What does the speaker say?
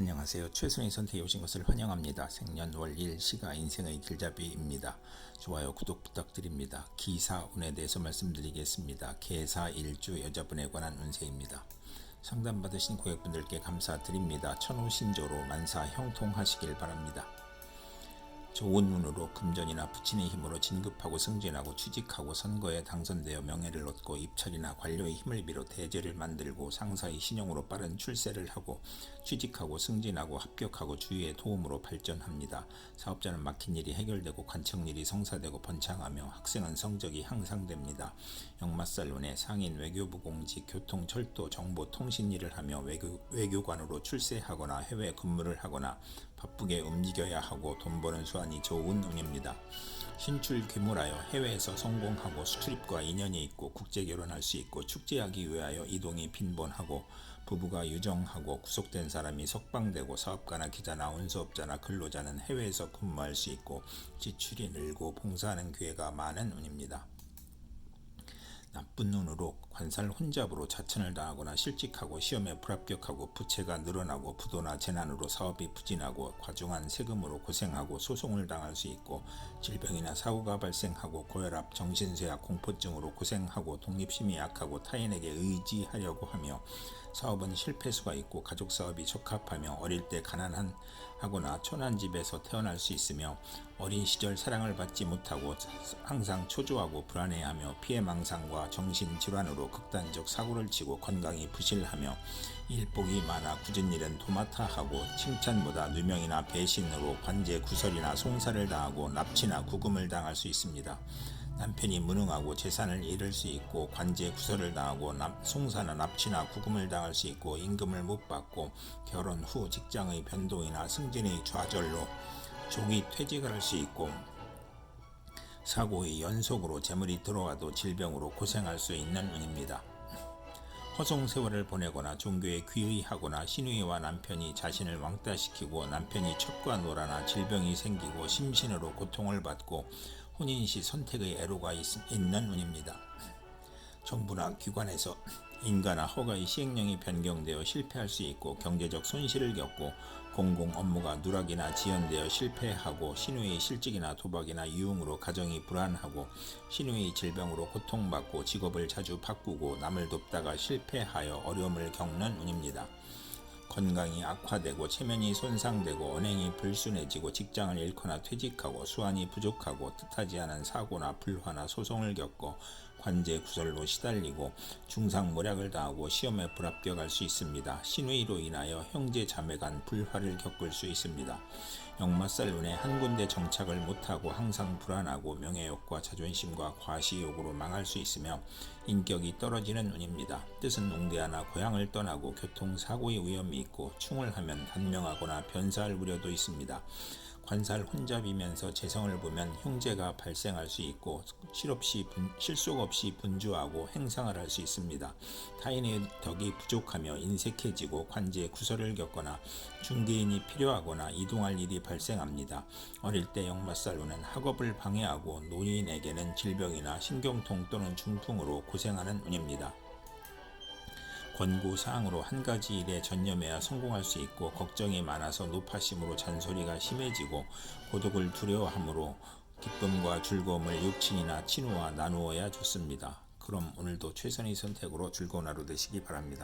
안녕하세요. 최선의 선택에 오신 것을 환영합니다. 생년월 일 시가 인생의 길잡이입니다. 좋아요, 구독 부탁드립니다. 기사 운에 대해서 말씀드리겠습니다. 개사 일주 여자분에 관한 운세입니다. 상담받으신 고객분들께 감사드립니다. 천호신조로 만사 형통하시길 바랍니다. 좋은 운으로 금전이나 부친의 힘으로 진급하고 승진하고 취직하고 선거에 당선되어 명예를 얻고 입찰이나 관료의 힘을 빌어 대제를 만들고 상사의 신용으로 빠른 출세를 하고 취직하고 승진하고 합격하고 주위의 도움으로 발전합니다. 사업자는 막힌 일이 해결되고 관청일이 성사되고 번창하며 학생은 성적이 향상됩니다. 역마살론의 상인 외교부 공직 교통 철도 정보 통신 일을 하며 외교, 외교관으로 출세하거나 해외 근무를 하거나 바쁘게 움직여야 하고 돈 버는 수완이 좋은 운입니다. 신출 귀몰하여 해외에서 성공하고 수출입과 인연이 있고 국제 결혼할 수 있고 축제하기 위하여 이동이 빈번하고 부부가 유정하고 구속된 사람이 석방되고 사업가나 기자나 운수업자나 근로자는 해외에서 근무할 수 있고 지출이 늘고 봉사하는 기회가 많은 운입니다. 나쁜 눈으로 관살 혼잡으로 자천을 당하거나 실직하고 시험에 불합격하고 부채가 늘어나고 부도나 재난으로 사업이 부진하고 과중한 세금으로 고생하고 소송을 당할 수 있고 질병이나 사고가 발생하고 고혈압, 정신쇠약, 공포증으로 고생하고 독립심이 약하고 타인에게 의지하려고 하며 사업은 실패수가 있고 가족 사업이 적합하며 어릴 때 가난한 하거나 초난 집에서 태어날 수 있으며 어린 시절 사랑을 받지 못하고 항상 초조하고 불안해하며 피해망상과 정신 질환으로 극단적 사고를 치고 건강이 부실하며 일복이 많아 굳은 일은 도맡아 하고 칭찬보다 누명이나 배신으로 관제 구설이나 송사를 당하고 납치나 구금을 당할 수 있습니다. 남편이 무능하고 재산을 잃을 수 있고 관제 구설을 당하고 납, 송사나 납치나 구금을 당할 수 있고 임금을 못 받고 결혼 후 직장의 변동이나 승진의 좌절로 조기 퇴직을 할 수 있고 사고의 연속으로 재물이 들어와도 질병으로 고생할 수 있는 운입니다. 허송 세월을 보내거나 종교에 귀의하거나 신우이와 남편이 자신을 왕따시키고 남편이 첩과 노라나 질병이 생기고 심신으로 고통을 받고 혼인 시 선택의 애로가 있, 있는 운입니다. 정부나 기관에서 인가나 허가의 시행령이 변경되어 실패할 수 있고 경제적 손실을 겪고 공공 업무가 누락이나 지연되어 실패하고 신우의 실직이나 도박이나 유흥으로 가정이 불안하고 신우의 질병으로 고통받고 직업을 자주 바꾸고 남을 돕다가 실패하여 어려움을 겪는 운입니다. 건강이 악화되고 체면이 손상되고 언행이 불순해지고 직장을 잃거나 퇴직하고 수완이 부족하고 뜻하지 않은 사고나 불화나 소송을 겪고 관제 구설로 시달리고 중상모략을 당하고 시험에 불합격할 수 있습니다. 신의로 인하여 형제 자매 간 불화를 겪을 수 있습니다. 역마살론에 한 군데 정착을 못하고 항상 불안하고 명예욕과 자존심과 과시욕으로 망할 수 있으며 인격이 떨어지는 운입니다. 뜻은 농대하나 고향을 떠나고 교통사고의 위험이 있고 충을 하면 단명하거나 변사할 우려도 있습니다. 관살 혼잡이면서 재성을 보면 형제가 발생할 수 있고 실없이 분, 실속 없이 분주하고 행상을 할 수 있습니다. 타인의 덕이 부족하며 인색해지고 관제에 구설을 겪거나 중개인이 필요하거나 이동할 일이 발생합니다. 어릴 때 역마살로는 학업을 방해하고 노인에게는 질병이나 신경통 또는 중풍으로 고생하는 운입니다. 권고 사항으로 한 가지 일에 전념해야 성공할 수 있고 걱정이 많아서 노파심으로 잔소리가 심해지고 고독을 두려워하므로 기쁨과 즐거움을 육친이나 친구와 나누어야 좋습니다. 그럼 오늘도 최선의 선택으로 즐거운 하루 되시기 바랍니다.